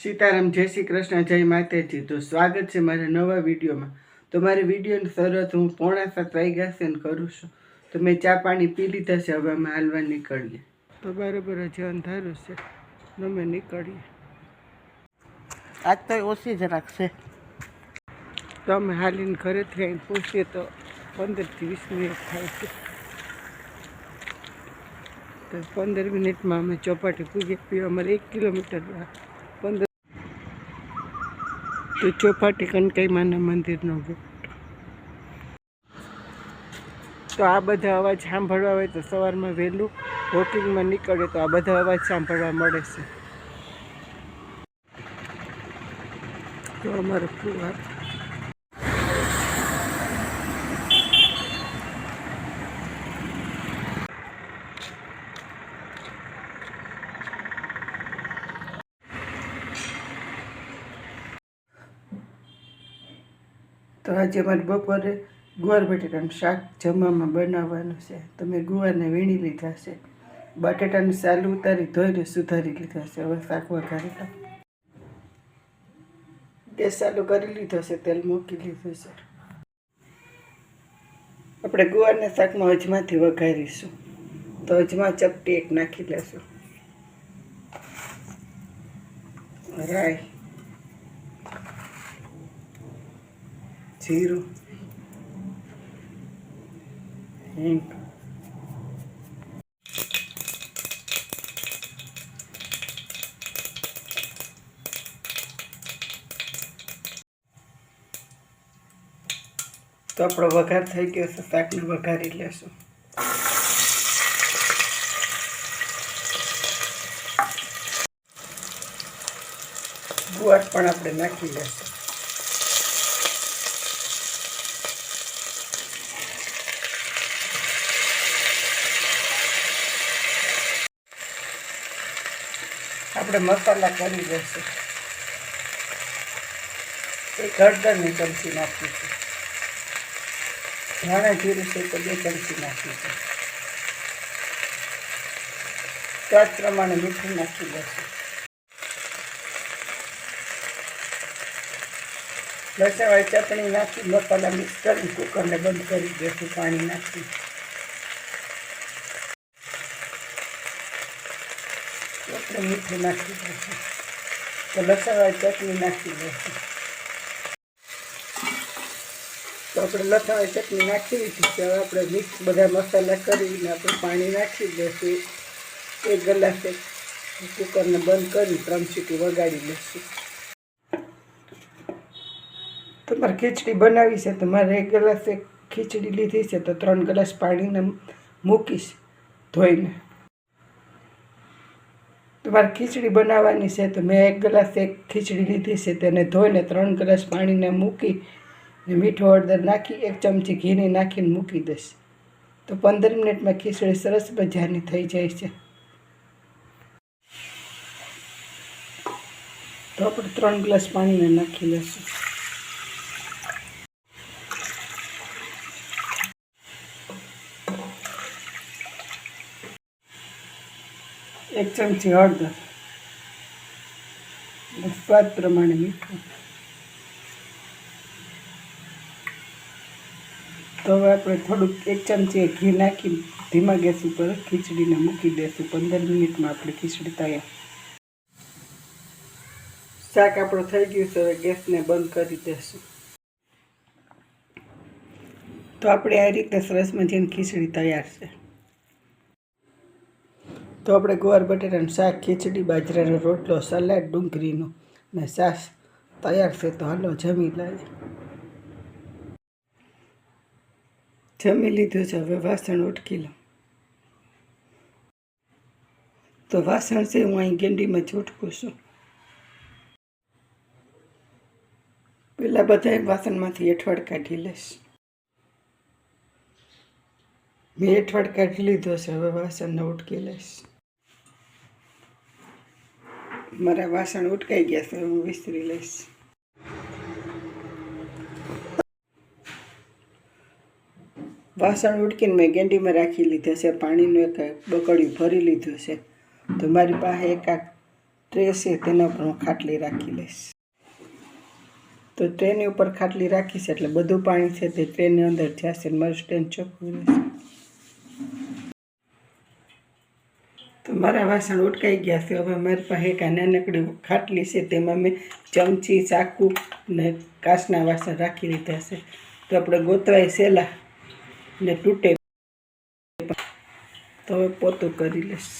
સીતારામ જય શ્રી કૃષ્ણ જય માતાજી. તો સ્વાગત છે મારા નવા વિડીયોમાં. તો મારી વિડીયોની શરૂઆત હું પોણા સાત વાગ્યા છે ને કરું છું. તો મેં ચા પાણી પી લીધા છે હવે અમે હાલવા નીકળીએ. તો બરાબર હજી અંધારું છે. અમે નીકળીએ. આજ તો ઓછી જ રાખશે તો અમે હાલીને ઘરેથી આવીને પહોંચીએ તો પંદરથી વીસ મિનિટ થાય છે. તો પંદર મિનિટમાં અમે ચોપાટી પૂગી પીવા. અમારે એક કિલોમીટર પંદર તો ચોપાટી કનકાઈમાના મંદિરનો ગેટ તો આ બધા અવાજ સાંભળવા હોય તો સવારમાં વહેલું વોકિંગમાં નીકળે તો આ બધા અવાજ સાંભળવા મળે છે. તો અમારો ફુવાર તો આજે અમારે બપોરે ગુવાર બટેટાનું શાક જમવામાં બનાવવાનું છે. તો મેં ગુવારને વીણી લીધા છે. બટેટાનું સાલું ઉતારી ધોઈને સુધારી લીધા છે. હવે શાક વઘારી લઉં ગેસ ચાલુ કરી લીધો છે. તેલ મૂકી લીધું છે. આપણે ગુવારને શાકમાં અજમાથી વઘારીશું. તો અજમા ચપટી એક નાખી લેશું. રાઈ. જીરું હિંગ તો આપણો વઘાર થઈ ગયો છે, શાકને વઘારી લેશું ગુવાટ પણ આપણે નાખી લેશું. આપણે મસાલા કરી દઈશું એક હળદરની ચમચી નાખીશું. ધાણા જીરું છે તો બે ચમચી નાખીશું. સ્વાદ પ્રમાણે મીઠું નાખી દઈશું લસણવાળી ચટણી નાખી, મસાલા મિક્સ કરી, કુકરને બંધ કરી દઈશું પાણી નાખી. આપણે મીઠું નાખી દઈશું તો લસણવાળી ચટણી નાખી દઈશું તો આપણે લસણવાળી ચટણી નાખી દીધી હવે આપણે મિક્સ બધા મસાલા કરીને આપણે પાણી નાખી દઈશું એક ગ્લાસે કુકરને બંધ કરી ત્રણ સીટી વગાડી લઈશું તમારે ખીચડી બનાવી છે તો મારે એક ગ્લાસે ખીચડી લીધી છે તો ત્રણ ગ્લાસ પાણીને મૂકીશ ધોઈને. તમારે ખીચડી બનાવવાની છે તો મેં એક ગ્લાસ એક ખીચડી લીધી છે તેને ધોઈને ત્રણ ગ્લાસ પાણીને મૂકી ને મીઠો હળદર નાખી, એક ચમચી ઘીની નાખીને મૂકી દઈશ. તો પંદર મિનિટમાં ખીચડી સરસ મજાની થઈ જાય છે. તો આપણે ત્રણ ગ્લાસ પાણીને નાખી લઈશું એક ચમચી હળદર સ્વાદ પ્રમાણે મીઠું. તો હવે આપણે થોડુંક એક ચમચી ઘી નાખી ધીમા ગેસ ઉપર ખીચડીને મૂકી દઈશું. પંદર મિનિટમાં આપણે ખીચડી તૈયાર. શાક આપણું થઈ ગયું છે. હવે ગેસને બંધ કરી દઈશું. તો આપણે આ રીતે સરસ મજાની ખીચડી તૈયાર છે. તો આપણે ગુવાર બટેટાનું શાક, ખીચડી બાજરાનો રોટલો, સલાડ, ડુંગળીનું ને સાસ તૈયાર છે તો હાલો જમી લાવીએ જમી લીધું છે, હવે વાસણ ઉટકી લઉં. તો વાસણ છે, હું અહીં ગેંડીમાં ઝૂટકું છું. પેલા બધા વાસણમાંથી એઠવાડ કાઢી લઈશ. મેં એઠવાડ કાઢી લીધો છે, હવે વાસણને ઉટકી લઈશ. મારા વાસણ ઉટકાઈ ગયા છે, હું વિસ્તરી લઈશ. વાસણ ઉટકીને મેં ગેંડીમાં રાખી લીધા છે, પાણીનું એક બકડ્યું ભરી લીધું છે. તો મારી પાસે એક આ ટ્રે છે, તેના ઉપર હું ખાટલી રાખી લઈશ. તો ટ્રેની ઉપર ખાટલી રાખીશ એટલે બધું પાણી છે, તે ટ્રેનની અંદર જશે મારું સ્ટેન્ડ ચોખ્ખું રહેશે. તો મારા વાસણ ઉટકાઈ ગયા છે. હવે મારી પાસે એક નાનકડી ખાટલી છે. તેમાં મેં ચમચી, ચાકુ ને કાચના વાસણ રાખી દીધા છે. તો આપણે ગોતવાય સહેલા ને તૂટે. તો હવે પોતું કરી લઈશ.